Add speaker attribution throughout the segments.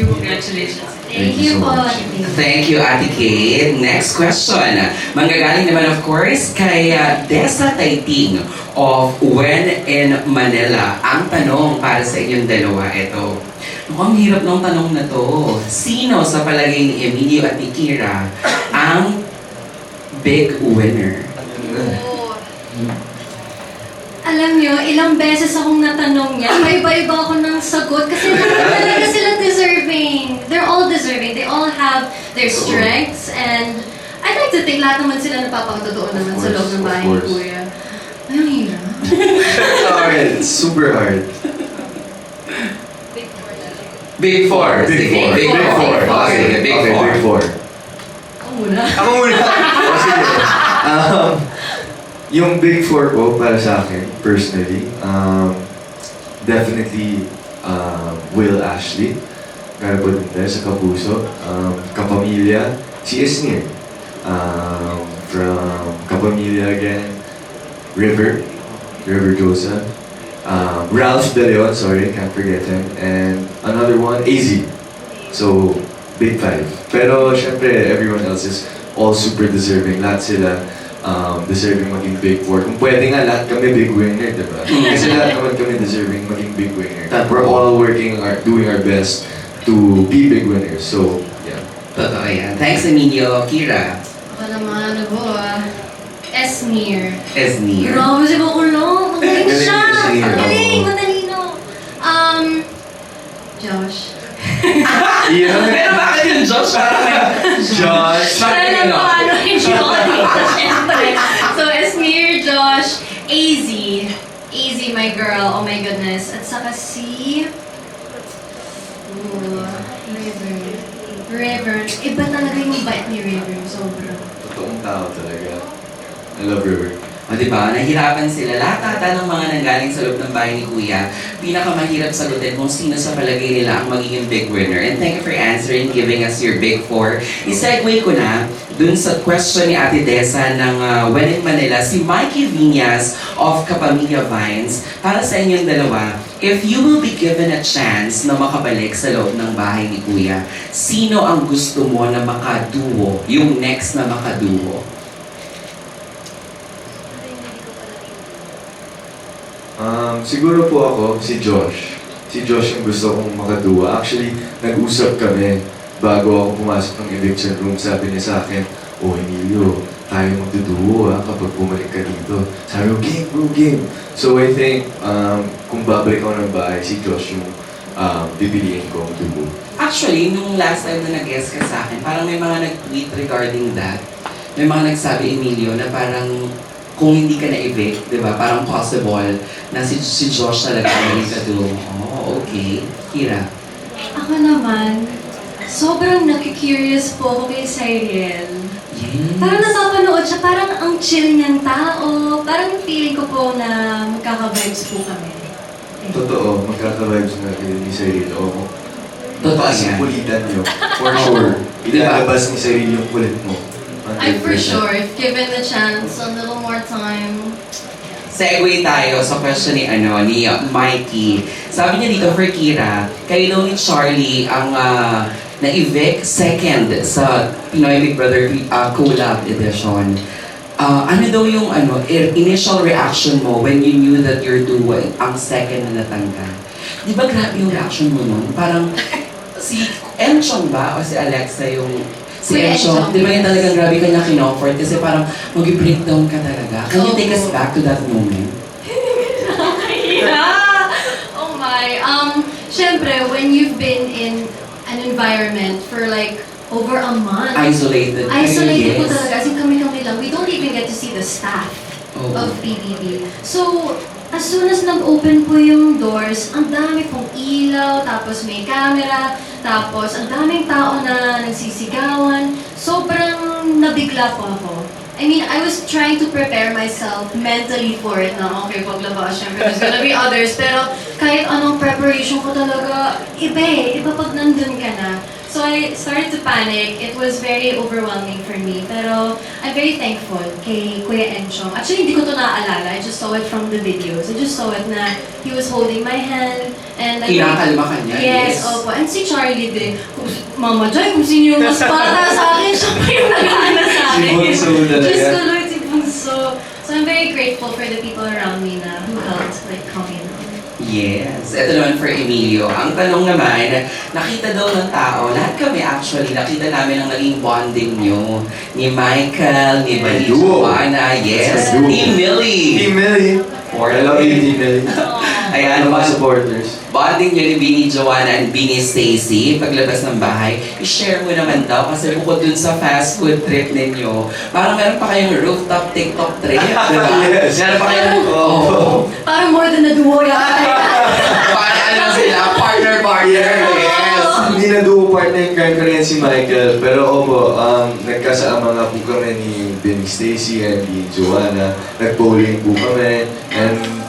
Speaker 1: you. Congratulations.
Speaker 2: Thank
Speaker 3: Thank
Speaker 2: you
Speaker 3: you
Speaker 2: po.
Speaker 3: so much.
Speaker 2: Ate.
Speaker 4: Thank you, Ate Kate. Next question. Manggagaling naman of course kay uh, Desa Taiting of When in Manila. Ang tanong para sa inyong dalawa, ito. Mukhang hirap ng tanong na to. Sino sa palagay ni Emilio at ni Kira ang big winner?
Speaker 2: Alam nyo, ilang beses akong natanong niya, may iba-iba ako ng sagot kasi talaga sila deserving. Deserving. They all have their strengths and I'd like to think lahat naman sila napapakatotoo naman sa
Speaker 3: course,
Speaker 2: loob ng bahay ni. Kuya. Ay, ang hirap.
Speaker 3: It's hard. Super hard.
Speaker 4: Big Four.
Speaker 3: Big Four.
Speaker 4: Big
Speaker 2: Big
Speaker 4: Four. Okay, Big Four.
Speaker 3: Big Four.
Speaker 2: Ako muna.
Speaker 3: Ako muna. O, sige. Um, yung Big Four po para sa akin, personally, um, definitely um, Will Ashley. Din tayo sa Kapuso. Um, Kapamilya, si Esnir. Um, from Kapamilya again, River, River Joseph. Um, Ralph De Leon, sorry, can't forget him. And another one, AZ. So, big five. Pero, syempre, everyone else is all super deserving. Lahat sila um, deserving maging big four. Kung pwede nga, lahat kami big winner, di ba? Kasi lahat naman kami deserving maging big winner. We're all working, our, doing our best to be big winners. So, yeah.
Speaker 4: Totoo yan. Thanks, Emilio. Kira.
Speaker 2: Ako naman, ano po ah. Esmir.
Speaker 4: Esnir.
Speaker 2: Grabe si Bakulong. Magaling
Speaker 3: Galing
Speaker 2: siya.
Speaker 3: ni Esmir,
Speaker 2: Ang galing,
Speaker 3: oo.
Speaker 2: matalino. Um, Josh.
Speaker 3: Yeah.
Speaker 4: Pero bakit yung Josh? Parang
Speaker 3: Josh.
Speaker 4: Bakit
Speaker 2: Alam
Speaker 4: ano?
Speaker 2: ano, dito, syempre. So, Esmir, Josh, AZ. AZ, my girl. Oh my goodness. At saka si... Ooh, River. River. Iba talaga yung bite ni River. Sobra.
Speaker 3: Totoong tao talaga. I love River.
Speaker 4: O diba, nahirapan sila. Lahat ata ng mga nanggaling sa loob ng bahay ni Kuya, pinakamahirap sagutin kung sino sa palagay nila ang magiging big winner. And thank you for answering, giving us your big four. I-segue ko na dun sa question ni Ate Desa ng uh, When in Manila, si Mikey Viñas of Kapamilya Vines, para sa inyong dalawa, if you will be given a chance na makabalik sa loob ng bahay ni Kuya, sino ang gusto mo na makaduo, yung next na makaduo?
Speaker 3: Um, siguro po ako, si Josh. Si Josh yung gusto kong makaduwa. Actually, nag-usap kami bago ako pumasok ng eviction room. Sabi niya sa akin, Oh, Emilio, tayo magduduo ah, kapag bumalik ka dito. Sabi ko, game bro, game. So I think, um, kung babalik ako ng bahay, si Josh yung um, pipiliin ko ang duo.
Speaker 4: Actually, nung last time na nag-guest ka sa akin, parang may mga nag-tweet regarding that. May mga nagsabi, Emilio, na parang kung hindi ka na-evict, di ba, parang possible na si, si Josh talaga ang kadulo mo. Oh, okay. Kira.
Speaker 2: Ako naman, sobrang nakikurious po ako kay Cyril.
Speaker 4: Yes.
Speaker 2: Parang napapanood siya, parang ang chill niyang tao. Parang feeling ko po na magkaka-vibes po kami. Eh.
Speaker 3: Totoo, magkaka-vibes na kayo ni Cyril. Oo.
Speaker 4: Totoo yan.
Speaker 3: yung kulitan niyo. For sure. Ilalabas ni Cyril yung kulit mo.
Speaker 2: I for
Speaker 3: 100%.
Speaker 2: sure, if given the chance, a little more time.
Speaker 4: Segue tayo sa question ni ano ni Mikey. Sabi niya dito for Kira, kayo daw ni Charlie ang uh, na-evict second sa Pinoy Big Brother uh, collab edition. Uh, ano daw yung ano i- initial reaction mo when you knew that you're doing ang second na natanggal? Di ba grabe yung reaction mo nun? Parang si Enchong ba o si Alexa yung si Enchong, di ba
Speaker 2: yes.
Speaker 4: talagang grabe ka niya kinofort kasi parang mag-breakdown ka talaga. Can you take us back to that moment?
Speaker 2: yeah! Oh my. Um, syempre, when you've been in an environment for like over a month,
Speaker 4: Isolated.
Speaker 2: isolated po
Speaker 4: yes.
Speaker 2: talaga, as in kami-kami lang, we don't even get to see the staff.
Speaker 4: Oo.
Speaker 2: of PBB. So, as soon as nag-open po yung doors, ang dami pong ilaw, tapos may camera, tapos ang daming tao na nagsisigawan. Sobrang nabigla po ako. I mean, I was trying to prepare myself mentally for it na, okay, paglabas, syempre, there's gonna be others. Pero kahit anong preparation ko talaga, iba eh. Iba pag nandun ka na. So I started to panic. It was very overwhelming for me. Pero I'm very thankful kay Kuya Enchong. Actually, hindi ko to naaalala. I just saw it from the videos. I just saw it na he was holding my hand. And I
Speaker 4: Kinakalma ka niya,
Speaker 2: Yes,
Speaker 4: yes.
Speaker 2: opo. And si Charlie din. Mama Joy, kung sino yung mas bata sa akin, siya pa yung nag-aana sa
Speaker 3: Si
Speaker 2: akin.
Speaker 3: Bunso talaga.
Speaker 2: Diyos ko, Lord, si Bunso. So I'm very grateful for the people around me na who helped like come.
Speaker 4: Yes. Ito naman for Emilio. Ang tanong naman, nakita daw ng tao, lahat kami actually, nakita namin ang naging bonding nyo. Ni Michael, ni
Speaker 3: duo.
Speaker 4: Joanna, yes, ni Millie.
Speaker 3: Team Melly. I love you, Team Melly.
Speaker 4: Ayan,
Speaker 3: Ano mga supporters?
Speaker 4: Bonding nyo ni Bini Joanna and Bini Stacy paglabas ng bahay, i-share mo naman daw kasi bukod dun sa fast food trip ninyo, parang meron pa kayong rooftop TikTok trip, di ba?
Speaker 3: Yes.
Speaker 4: Meron pa kayong,
Speaker 3: Oo.
Speaker 4: oh,
Speaker 2: Parang more than a duo yata.
Speaker 4: parang ano sila, partner-partner, yes.
Speaker 3: Hindi na duo partner yung ko rin si Michael. Pero opo, um, nagkasama nga po kami ni Benny Stacy and ni Joanna. Nag-bowling po kami. And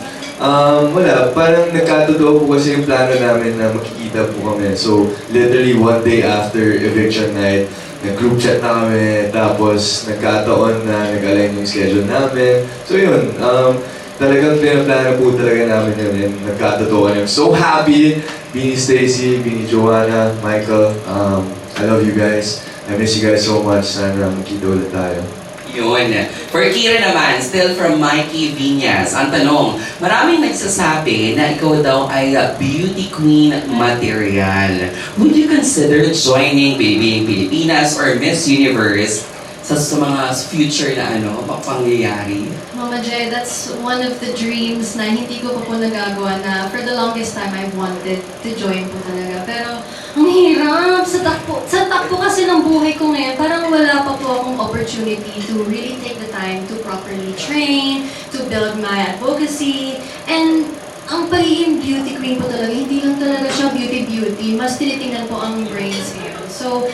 Speaker 3: um, wala, parang nagkatotoo po kasi yung plano namin na makikita po kami. So, literally one day after eviction night, nag-group chat na kami, tapos nagkataon na nag-align yung schedule namin. So yun, um, talagang pinaplano po talaga namin yun and nagkatotoo I'm so happy! Bini Stacy, Bini Joanna, Michael, um, I love you guys. I miss you guys so much. Sana magkita ulit tayo.
Speaker 4: Yun. For Kira naman, still from Mikey Viñas, ang tanong, maraming nagsasabi na ikaw daw ay uh, beauty queen material. Would you consider joining Babying Pilipinas or Miss Universe sa, sa mga future na ano, pa- pangyayari?
Speaker 2: Mama Jay, that's one of the dreams na hindi ko pa po nagagawa na for the longest time I've wanted to join po talaga. Pero ang hirap sa takbo. Sa takbo kasi ng buhay ko ngayon, parang wala pa po akong opportunity to really take the time to properly train, to build my advocacy, and ang pagiging beauty queen po talaga, hindi lang talaga siya beauty-beauty. Mas tinitingnan po ang brains ngayon. So,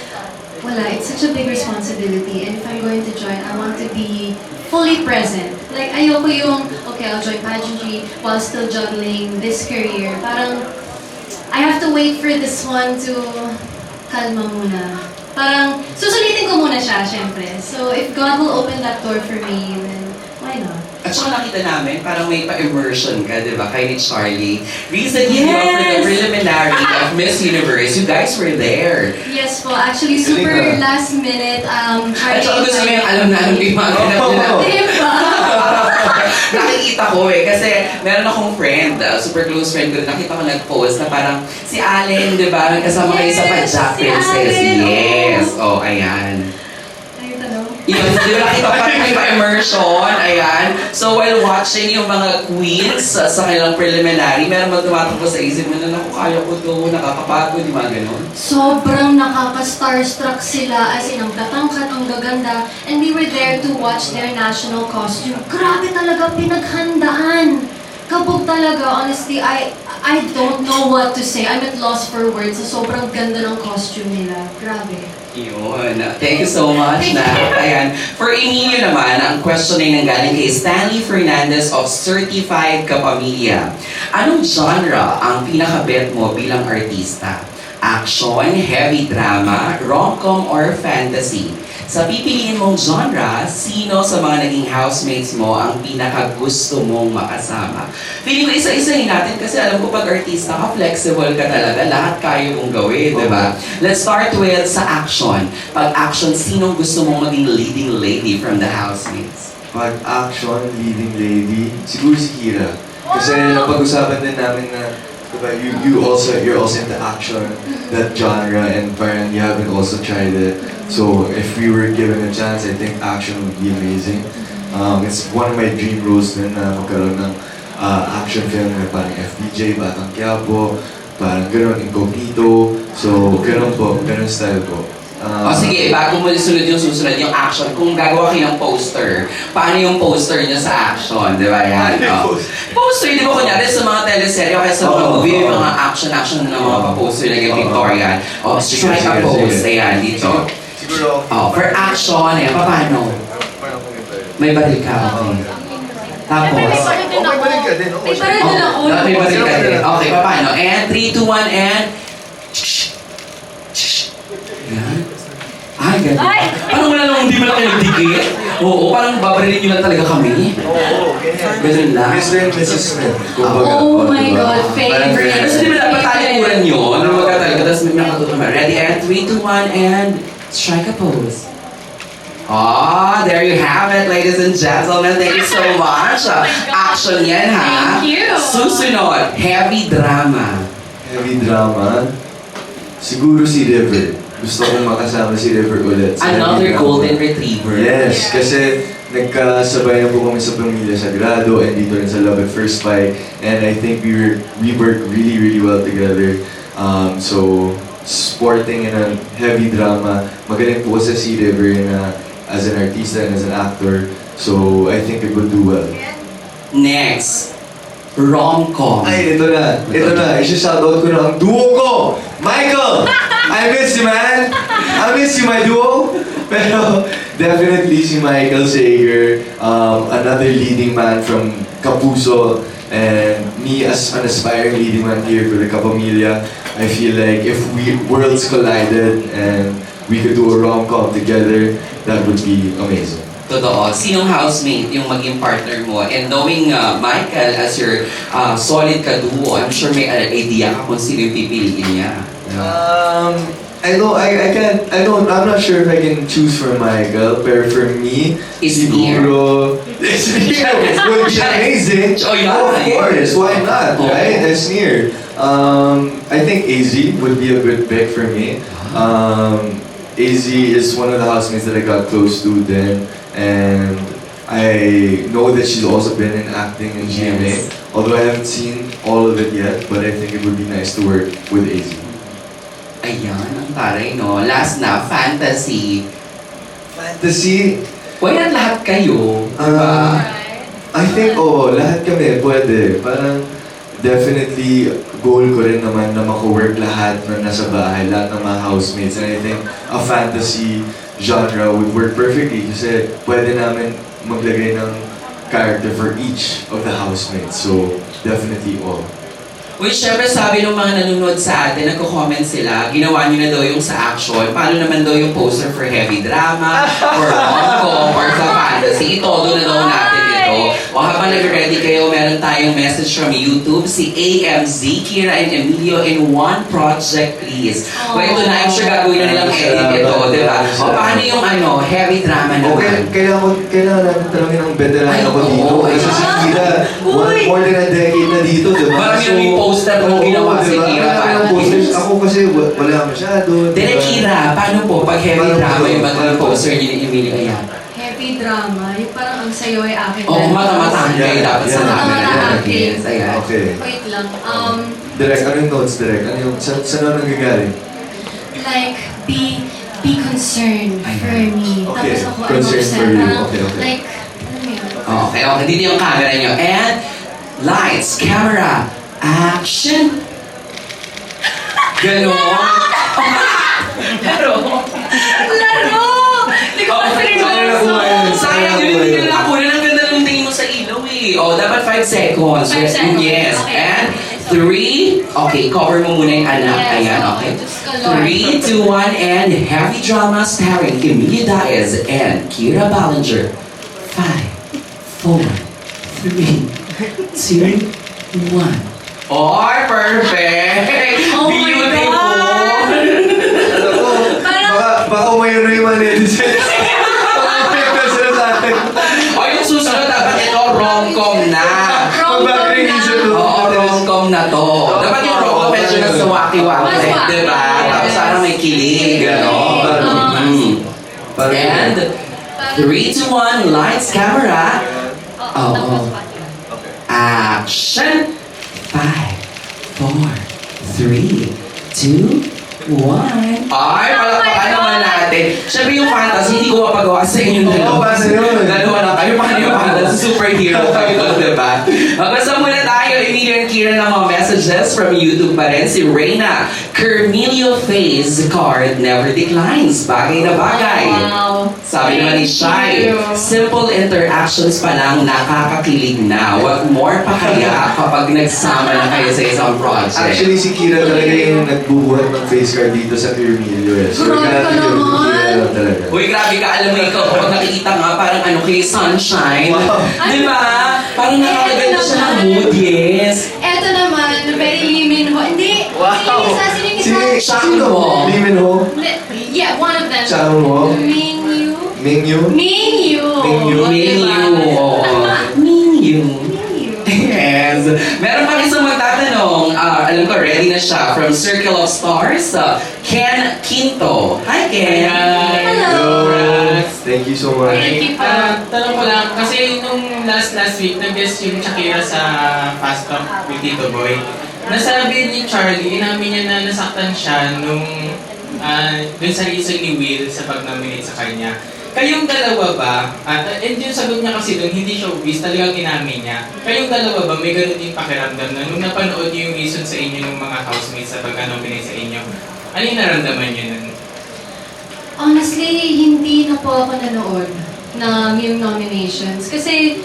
Speaker 2: wala, it's such a big responsibility. And if I'm going to join, I want to be fully present. Like, ayoko yung, okay, I'll join pageantry while still juggling this career. Parang, I have to wait for this one to kalma muna. Parang, susulitin ko muna siya, syempre. So, if God will open that door for me, then why not?
Speaker 4: At saka nakita namin, parang may pa-immersion ka, di ba, kay ni Charlie. Recently, ba, for the
Speaker 2: Yes!
Speaker 4: preliminary of Miss Universe, you guys were there.
Speaker 2: Yes po, actually, super last minute, um,
Speaker 4: At saka gusto mo yung alam na alam yung mga ganap nila. Nakikita ko eh, kasi meron akong friend, uh, super close friend ko, nakita ko nag-post na parang si Allen, di ba, kasama kayo sa Pajak
Speaker 2: si
Speaker 4: Princess.
Speaker 2: Allen,
Speaker 4: Yes, oh, ayan.
Speaker 2: Ayun,
Speaker 4: di ba nakita parang may pa-immersion, ayan. So while watching yung mga queens sa, sa kanilang preliminary, meron mag tumatakbo sa isip mo na, naku, kaya ko to, nakakapagod, di ba, ganun.
Speaker 2: Sobrang nakaka-starstruck sila as in ang tatangkat, ang gaganda. And we were there to watch their national costume. Grabe talaga pinaghandaan. Kabog talaga, honestly, I I don't know what to say. I'm at loss for words. So, sobrang ganda ng costume nila. Grabe.
Speaker 4: Yun. Thank you so much na. Ayan. For Emilio naman, ang question ay nanggaling kay Stanley Fernandez of Certified Kapamilya. Anong genre ang pinaka-bet mo bilang artista? Action, heavy drama, rom-com, or fantasy? Sa pipiliin mong genre, sino sa mga naging housemates mo ang pinaka-gusto mong makasama? Feeling ko isa-isahin natin kasi alam ko pag artista ka, flexible ka talaga. Lahat kaya mong gawin, di ba? Let's start with sa action. Pag action, sinong gusto mong maging leading lady from the housemates?
Speaker 3: Pag action, leading lady, siguro si Kira. Kasi napag-usapan din namin na, diba, you, you also, you're also into action, that genre, and parang you haven't also tried it. So if we were given a chance, I think action would be amazing. Um, it's one of my dream roles din na magkaroon ng uh, action film na parang FPJ, Batang Quiapo, parang gano'n, incognito. So, gano'n po, gano'n style po.
Speaker 4: O
Speaker 3: Um,
Speaker 4: sige, bago mo sunod yung susunod yung action, kung gagawa kayo ng poster, paano yung poster niya sa action? Di ba yan?
Speaker 3: Ano yung
Speaker 4: O.
Speaker 3: poster?
Speaker 4: Di ba kunyari sa mga teleserye o kaya sa mga
Speaker 3: Oo,
Speaker 4: movie,
Speaker 3: oo.
Speaker 4: mga action-action na mga pa-poster yung
Speaker 3: Oo.
Speaker 4: Victorian. O,
Speaker 3: Sige,
Speaker 4: strike a
Speaker 3: sige,
Speaker 4: pose.
Speaker 3: sige.
Speaker 4: Ayan, dito.
Speaker 3: Siguro,
Speaker 4: O, for action, eh, paano? May baril ka, okay. Tapos,
Speaker 2: May baril din
Speaker 3: Oh, may
Speaker 2: ako.
Speaker 3: baril ka din, oo.
Speaker 2: May baril din ako.
Speaker 4: Oh, may baril ka din. Okay, paano? And 3, 2, 1, and...
Speaker 1: Ay!
Speaker 4: Parang wala namang hindi mo lang kayo nagdikit. Oo, parang babarilin nyo lang talaga kami.
Speaker 3: Oo, ganyan.
Speaker 4: Ganun lang.
Speaker 3: Mr. and Mrs. Smith. Kumbaga.
Speaker 2: Oh my? God, favorite.
Speaker 4: Kasi di ba dapat talikuran nyo? Ano mga talaga? Tapos may nakatutunan. Ready? And 3, 2, 1, and strike a pose. Ah, there you have it, ladies and gentlemen. Thank you so much. Action yan, ha?
Speaker 1: Thank you.
Speaker 4: Susunod, heavy drama.
Speaker 3: Heavy drama. Siguro si River. Gusto kong makasama si River ulit. sa
Speaker 4: Another golden retriever.
Speaker 3: Yes, kasi nagkasabay na po kami sa Pamilya Sagrado and dito rin sa Love at First Bite. And I think we were, we work really, really well together. Um, so, sporting in a heavy drama. Magaling po kasi si River na as an artista and as an actor. So, I think it would do well.
Speaker 4: Next, rom-com.
Speaker 3: Ay, ito na. Ito na. Isa-shoutout ko na ang duo ko! Michael! I miss you, man! I miss you, my duo! Pero, definitely si Michael Sager, um, another leading man from Kapuso, and me as an aspiring leading man here for the Kapamilya, I feel like if we worlds collided and we could do a rom-com together, that would be amazing.
Speaker 4: Totoo. Sinong housemate yung maging partner mo? And knowing uh, Michael as your uh, solid kaduo, I'm sure may uh, idea ka kung sino yung pipiliin niya.
Speaker 3: Um, I don't, I, I can't, I don't, I'm not sure if I can choose for Michael, but for me,
Speaker 4: Is
Speaker 3: siguro, it's near, would be amazing.
Speaker 4: Oh, yeah.
Speaker 3: of course, why not,
Speaker 4: Oh.
Speaker 3: right? It's near. Um, I think AZ would be a good pick for me. Um, AZ is one of the housemates that I got close to then, and I know that she's also been in acting in GMA.
Speaker 4: Yes.
Speaker 3: Although I haven't seen all of it yet, but I think it would be nice to work with AZ.
Speaker 4: Ayan, ang taray, no? Last na, fantasy.
Speaker 3: Fantasy,
Speaker 4: Why not lahat kayo? Diba?
Speaker 3: Ah, I think, oo, lahat kami pwede. Parang, definitely, goal ko rin naman na mako-work lahat na nasa bahay, lahat ng mga housemates. And I think, a fantasy genre would work perfectly kasi pwede namin maglagay ng character for each of the housemates. So, definitely all.
Speaker 4: Uy, syempre sabi ng mga nanonood sa atin, nagko-comment sila, ginawa niyo na daw yung sa action, paano naman daw yung poster for heavy drama, for rom-com, tayong message from YouTube, si AMZ, Kira and Emilio in one project, please. O ito na, I'm sure gagawin na nilang edit ito, di ba? O paano yung ano, heavy drama
Speaker 3: Okay,
Speaker 4: naman?
Speaker 3: kailangan, ko- kailangan natin talaga ng veteran ako dito. Kasi si Kira, one,
Speaker 2: Uy!
Speaker 3: more than a decade na dito, di ba?
Speaker 4: Parang yung may poster na
Speaker 3: oo,
Speaker 4: ginawa si
Speaker 3: diba?
Speaker 4: Kira.
Speaker 3: Ako kasi wa- wala masyado. di
Speaker 4: Direk
Speaker 3: ba?
Speaker 4: Kira, paano po pag heavy drama yung
Speaker 3: po?
Speaker 4: poster niyo ni Emilio Ayan?
Speaker 2: Drama, yung parang ang sayo ay akin.
Speaker 4: Oo, mata-matahan kayo
Speaker 3: Yeah,
Speaker 4: dapat sa
Speaker 3: yeah.
Speaker 4: camera.
Speaker 2: Mata-matahan.
Speaker 4: Yes, ayan.
Speaker 3: Okay.
Speaker 2: Wait lang. Um,
Speaker 3: Direct, ano yung notes, Direct? Ano yung, sa, saan ako nanggagaling?
Speaker 2: like, be be concerned for me.
Speaker 3: Okay,
Speaker 2: Tapos ako,
Speaker 3: concerned
Speaker 2: ano,
Speaker 3: for you. Okay, okay.
Speaker 2: Like, mo yun?
Speaker 4: Okay, okay. Dito yung camera niyo. And, lights, camera, action! Ganon. Pero,
Speaker 1: Laro! Hindi ko pa
Speaker 4: yun, hindi nila nakunan. Ang ganda ng tingin mo sa ilaw eh. Oh, dapat 5 seconds.
Speaker 1: Five seconds.
Speaker 4: Yes.
Speaker 1: Okay.
Speaker 4: And, 3, okay, cover mo muna yung anak.
Speaker 2: Yes,
Speaker 4: Ayan, okay.
Speaker 2: Diyos ko, Lord.
Speaker 4: 3, 2, 1, and heavy drama starring Emilia Diaz and Kira Ballinger. 5, 4, 3, 2, 1. Oy, perfect!
Speaker 1: Oh my
Speaker 4: Beautiful!
Speaker 1: God!
Speaker 3: Ano ko, baka, baka umayon na yung mga netizens. Baka umayon na sila sa akin.
Speaker 4: O yung susunod, dapat ito rom-com na.
Speaker 3: Mag-backring isa to.
Speaker 4: Oo, rom-com na to. Dapat yung medyo nasa waki-waki.
Speaker 1: Mas waki.
Speaker 4: Diba? Tapos sana may kilig, gano'n.
Speaker 3: Parang-
Speaker 4: Mm.
Speaker 3: Parang-
Speaker 4: And, 3, 2, 1, lights, camera,
Speaker 1: Oo,
Speaker 4: Oo.
Speaker 1: tapos pa.
Speaker 4: action! 5, 4, 3, 2, 1. Ay, palakpakan naman natin. Siyempre yung fantasy, hindi ko mapagawa sa inyo
Speaker 3: Oo, paano yun?
Speaker 4: Dalawa lang kayo, paano yung fantasy? Superhero kayo, di ba? Magbasa muna Kira ng mga messages from YouTube pa rin. Si Reyna, Carmelio Face card never declines. Bagay na bagay.
Speaker 1: Wow.
Speaker 4: Sabi naman ni Shai, simple interactions pa lang nakakakilig na. Wag more pa kaya kapag nagsama na kayo sa isang project.
Speaker 3: Actually, si Kira talaga yung nagbubuhat ng face card dito sa Firmilio eh. So,
Speaker 2: Grabe ka naman.
Speaker 3: Kira. lang talaga.
Speaker 4: Uy, grabe ka. Alam mo ikaw, kapag nakikita nga, parang ano kay Sunshine.
Speaker 3: Wow.
Speaker 4: Di ba? Parang nakakaganda siya ng mood, yes.
Speaker 2: Eto naman, very Lee Min Ho. Hindi,
Speaker 3: Wow!
Speaker 2: sino yung isa? Sino yung isa?
Speaker 3: Si,
Speaker 4: Siya
Speaker 3: sino?
Speaker 4: mo.
Speaker 3: Lee Min Ho?
Speaker 2: Yeah, one of them.
Speaker 3: Siya mo?
Speaker 2: Ming Yu.
Speaker 3: Ming Yu?
Speaker 2: Ming Yu.
Speaker 3: Ming Yu.
Speaker 2: Diba? Yu.
Speaker 4: Yes. Meron pa isang magtatanong. Ah, alam ko, ready na siya. From Circle of Stars, uh, Ken Quinto. Hi, Ken.
Speaker 2: Hello.
Speaker 3: Thank you so much.
Speaker 2: Thank you po.
Speaker 5: Ah, tanong ko lang, kasi nung last last week, nag-guest yung Shakira sa Fast Talk with Tito Boy. Nasabi ni Charlie, inamin niya na nasaktan siya nung ah, dun sa reason ni Will sa pag-nominate sa kanya. Kayong dalawa ba, at and yung sagot niya kasi dun, hindi showbiz, talagang inamin niya. Kayong dalawa ba, may ganun din pakiramdam na nung napanood niyo yung reason sa inyo ng mga housemates sa pag-nominate sa inyo, ano yung naramdaman niyo nun?
Speaker 2: Honestly, hindi na po ako nanood ng yung nominations. Kasi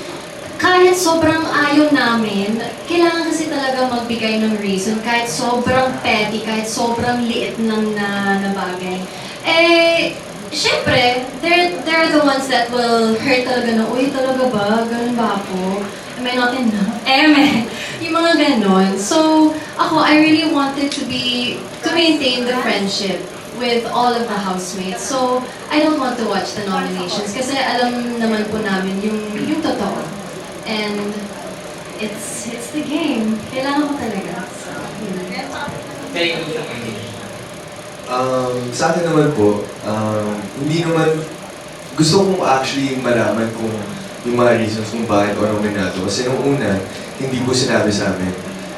Speaker 2: kahit sobrang ayaw namin, kailangan kasi talaga magbigay ng reason. Kahit sobrang petty, kahit sobrang liit ng na, na bagay. Eh, syempre, they're, they're the ones that will hurt talaga na, uy, talaga ba? Ganun ba ako? Am I not enough? Eme! Yung mga ganon. So, ako, I really wanted to be, to maintain the friendship with all of the housemates. So, I don't want to watch the nominations kasi alam naman po namin yung, yung totoo. And it's it's the game. Kailangan ko talaga. So, yun.
Speaker 5: Sa kanya.
Speaker 3: Um, sa akin naman po, um, hindi naman, gusto kong actually malaman kung yung mga reasons kung bakit ako nominado. Kasi nung una, hindi po sinabi sa amin.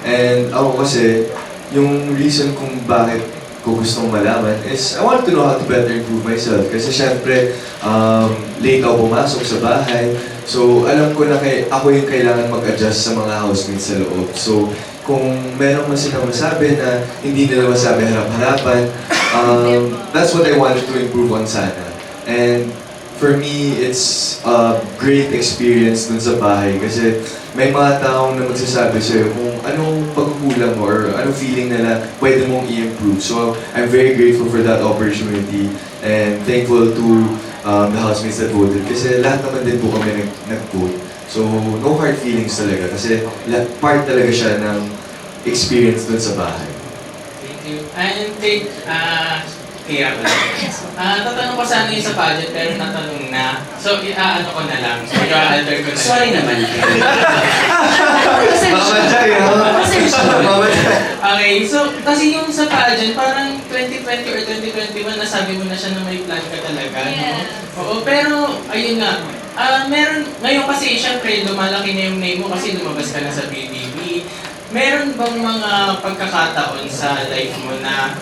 Speaker 3: And ako kasi, yung reason kung bakit ko gustong malaman is I want to know how to better improve myself. Kasi syempre, um, late ako pumasok sa bahay. So, alam ko na kay, ako yung kailangan mag-adjust sa mga housemates sa loob. So, kung meron man silang masabi na hindi nila masabi harap-harapan, um, that's what I wanted to improve on sana. And for me, it's a great experience dun sa bahay kasi may mga taong na magsasabi sa'yo kung anong pagkukulang mo or anong feeling nila pwede mong i-improve. So, I'm very grateful for that opportunity and thankful to um, the housemates that voted kasi lahat naman din po kami nag- nag-vote. So, no hard feelings talaga kasi part talaga siya ng experience dun sa bahay.
Speaker 5: Thank you. And kay, ah, kaya ko lang. Ah, tatanong ko sana yung sa budget pero natanong na. So, i-ano ko na lang. So, i-alter ko na lang.
Speaker 4: Sorry naman,
Speaker 3: ha? Mama Jai.
Speaker 5: Okay, so, kasi yung sa pageant, parang 2020 or 2021, nasabi mo na siya na may plan ka talaga, no?
Speaker 2: Yes.
Speaker 5: Oo, pero, ayun nga, ah meron, ngayon kasi, syempre, lumalaki na yung name mo kasi lumabas ka na sa BBB. Meron bang mga pagkakataon sa life mo na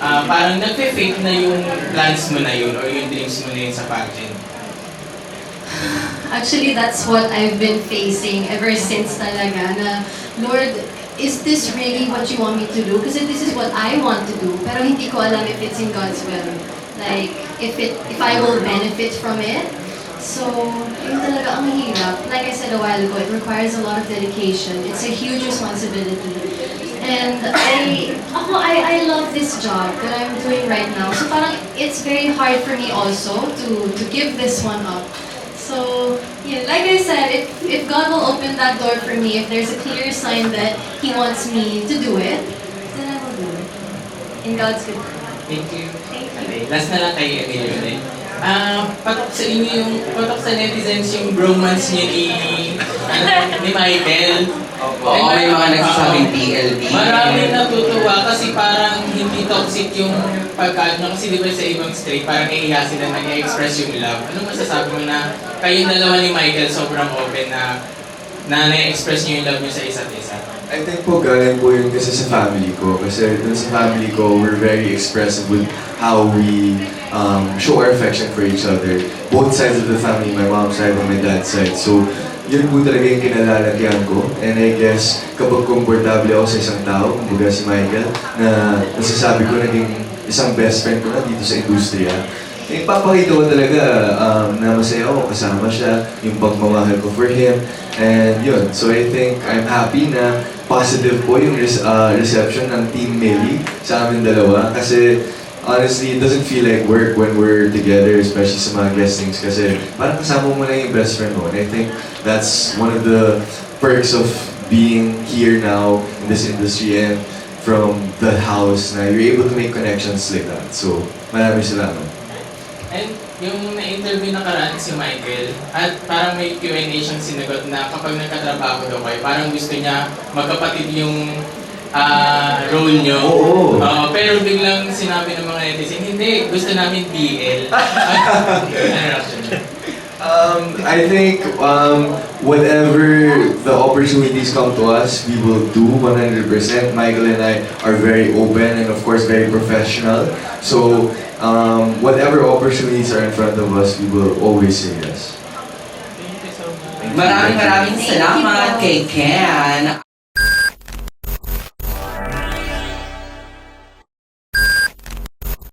Speaker 5: ah, parang nagpe-fake na yung plans mo na yun or yung dreams mo na yun sa pageant?
Speaker 2: Actually, that's what I've been facing ever since talaga na, Lord, is this really what you want me to do? Kasi this is what I want to do, pero hindi ko alam if it's in God's will. Like, if it, if I will benefit from it. So, yun talaga ang hirap. Like I said a while ago, it requires a lot of dedication. It's a huge responsibility. And I, ako, I, I love this job that I'm doing right now. So parang it's very hard for me also to, to give this one up. So, yeah, like I said, if, if God will open that door for me, if there's a clear sign that He wants me to do it, then I will do it. In God's good.
Speaker 5: Thank you.
Speaker 2: Thank you.
Speaker 5: Okay, last na lang kay Emilio. Ah, patok sa inyo yung, patok sa netizens yung bromance niyo ni, ano, ni Michael.
Speaker 4: Oo, may mga nagsasabing PLB.
Speaker 5: Maraming natutuwa kasi parang hindi toxic yung pagkaan nyo. Kasi di ba sa ibang straight, parang nahiya sila na i-express yung love. Ano masasabi mo na kayong dalawa ni Michael sobrang open na na na-express nyo yung love nyo sa isa't isa?
Speaker 3: I think po galing po yun kasi sa family ko. Kasi dun sa family ko, we're very expressive with how we um, show our affection for each other. Both sides of the family, my mom's side and my dad's side. So, yun po talaga yung kinalalagyan ko. And I guess, kapag komportable ako sa isang tao, kumbaga si Michael, na nasasabi ko naging isang best friend ko na dito sa industriya, eh, papakita ko talaga um, na masaya ako kasama siya, yung pagmamahal ko for him, and yun. So I think I'm happy na positive po yung res- uh, reception ng Team Melly sa amin dalawa kasi honestly, it doesn't feel like work when we're together, especially sa mga guestings kasi parang kasama mo na yung best friend mo. And I think that's one of the perks of being here now in this industry and from the house na you're able to make connections like that. So, maraming salamat.
Speaker 5: And yung na-interview na karaan si Michael, at parang may Q&A siyang sinagot na kapag nagkatrabaho daw kayo, parang gusto niya magkapatid yung ah, role niyo.
Speaker 3: Oo.
Speaker 5: Oo, pero biglang sinabi ng mga netizen, hindi, gusto namin BL. ano reaction?
Speaker 3: Um, I think um, whatever the opportunities come to us, we will do 100%. Michael and I are very open and of course very professional. So um, whatever opportunities are in front of us, we will always say yes.
Speaker 4: Maraming maraming salamat kay Ken.